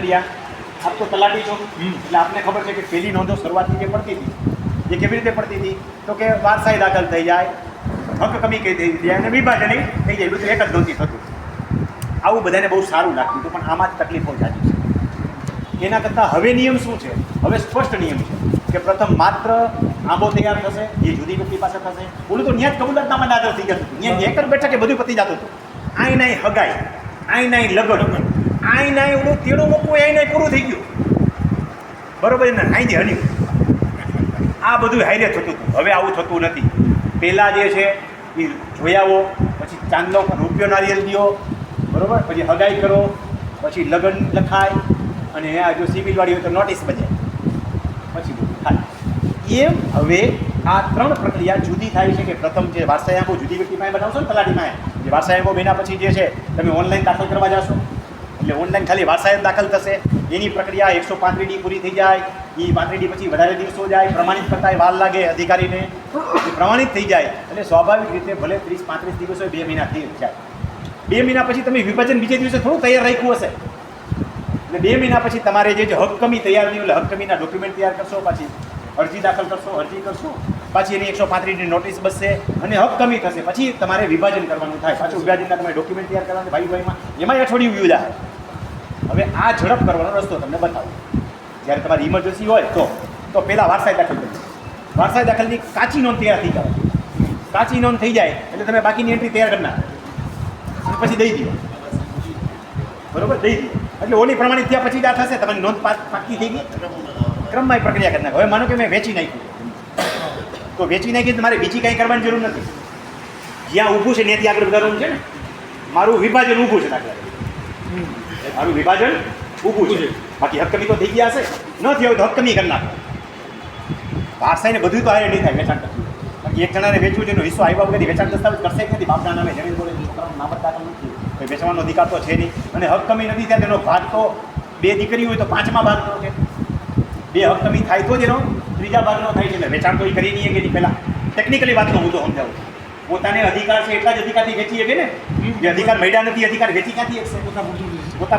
પ્રક્રિયા આપ તો તલાટી છો. એટલે આપને ખબર છે કે પહેલી નોંધો શરૂઆતની જે પડતી હતી એ કેવી રીતે પડતી હતી તો કે વારસાઈ દાખલ થઈ જાય હક કમી કહી થઈ જાય અને વિભાજન થઈ જાય બધું એક જ નોંધી થતું. આવું બધાને બહુ સારું લાગતું હતું પણ આમાં જ તકલીફો જાજી છે. એના કરતાં હવે નિયમ શું છે? હવે સ્પષ્ટ નિયમ છે કે પ્રથમ માત્ર આંબો તૈયાર થશે એ જુદી વ્યક્તિ પાસે થશે. ઓલું તો ન્યાજ કબૂલતનામાં દાદર થઈ જતું હતું. ત્યાં એક જ કે બધું પતી જતું હતું. આઈ નાઈ હગાઈ આઈ નાઈ લગન. આઈ નાઈ ઓલું તેડું મૂકવું એ નહીં પૂરું થઈ ગયું. બરોબર ને? આઈ હની આ બધું હાઈરે થતું હતું. હવે આવું થતું નથી. પહેલાં જે છે, એ જોયાવો, પછી ચાંદનો રૂપિયો નારિયેલ દો બરોબર? પછી હગાઈ કરો, પછી લગ્ન લખાય, અને આ જો સિવિલ વાળી હોય તો નોટિસ બજે પછી થાય. એમ હવે આ ત્રણ પ્રક્રિયા જુદી થાય છે કે પ્રથમ જે વારસાયાંકો જુદી વ્યક્તિ પાસે બનાવશો ને તલાટી પાસે જે વારસાયાંકો બેના પછી જે છે, તમે ઓનલાઈન દાખલ કરવા જશો. એટલે ઓનલાઈન ખાલી વારસાઈ દાખલ થશે. એની પ્રક્રિયા એકસો પાંત્રીસ ડી પૂરી થઈ જાય. એ પાંત્રીસ ડી પછી વધારે દિવસો જાય. પ્રમાણિત કરતા વાર લાગે અધિકારીને. પ્રમાણિત થઈ જાય. એટલે સ્વાભાવિક રીતે ભલે ત્રીસ પાંત્રીસ દિવસો બે મહિના થઈ જાય. બે મહિના પછી તમે વિભાજન બીજે દિવસે થોડું તૈયાર રાખ્યું હશે. એટલે બે મહિના પછી તમારે જે હક તૈયાર નહીં એટલે હક કમીના ડોક્યુમેન્ટ તૈયાર કરશો, પછી અરજી દાખલ કરશો, અરજી કરશો, પછી એની એકસો પાંત્રીસની નોટિસ બસશે અને હક કમી થશે. પછી તમારે વિભાજન કરવાનું થાય. પાછું વિભાજનના તમારે ડોક્યુમેન્ટ તૈયાર કરવાનું ભાઈ ભાઈમાં એમાં અઠવાડિયું વ્યૂ જાય. હવે આ ઝડપ કરવાનો રસ્તો તમને બતાવું. જ્યારે તમારી ઇમરજન્સી હોય તો તો પહેલાં વારસાઈ દાખલ કરી વારસાઈ દાખલની કાચી નોંધ તૈયાર થઈ જાય કાચી નોંધ થઈ જાય એટલે તમે બાકીની એન્ટ્રી તૈયાર કરી પછી દઈ દો. બરોબર? દઈ દો. એટલે ઓલી પ્રમાણે થયા પછી જ આ થશે, તમારી નોંધ પાકી થઈ ગઈ. ક્રમમાં પ્રક્રિયા કરી નાખો. હવે માનો કે મેં વેચી નાખ્યું. તો વેચી નાખી તમારે મારે બીજી કાંઈ કરવાની જરૂર નથી. જ્યાં ઊભું છે, ત્યાંથી આગળ વધારવાનું છે ને? મારું વિભાજન ઊભું છે દાખલા મારું વિભાજન ઊભું છે. બાકી હકમી તો થઈ ગયા હશે. ન થયો તો હકમી કમી કરી નાખો. વારસાઈને બધું તો હારે નહીં થાય વેચાણ બાકી એક જણાને વેચવું છે એનો હિસ્સો આવ્યા વગર વેચાણ દસ્તાવેજ કરશે નથી? બાપના નામે જમીન બોલે છોકરાનું નામ જ દાખલ નથી. કોઈ વેચવાનો અધિકાર તો છે નહીં. અને હકકમી નથી ત્યાં તેનો ભાગ તો બે દીકરી હોય તો પાંચમા ભાગનો છે. બે હકમી થાય તો જ એનો ત્રીજા ભાગનો થાય છે. એટલે વેચાણ તો એ કરી નહીં કે પહેલાં. ટેકનિકલી વાતનો તો સમજાવું. પોતાને અધિકાર છે એટલા જ અધિકારથી વેચી શકે ને? જે અધિકાર મળ્યા નથી અધિકાર વેચી ક્યાંથી શકશે? પોતા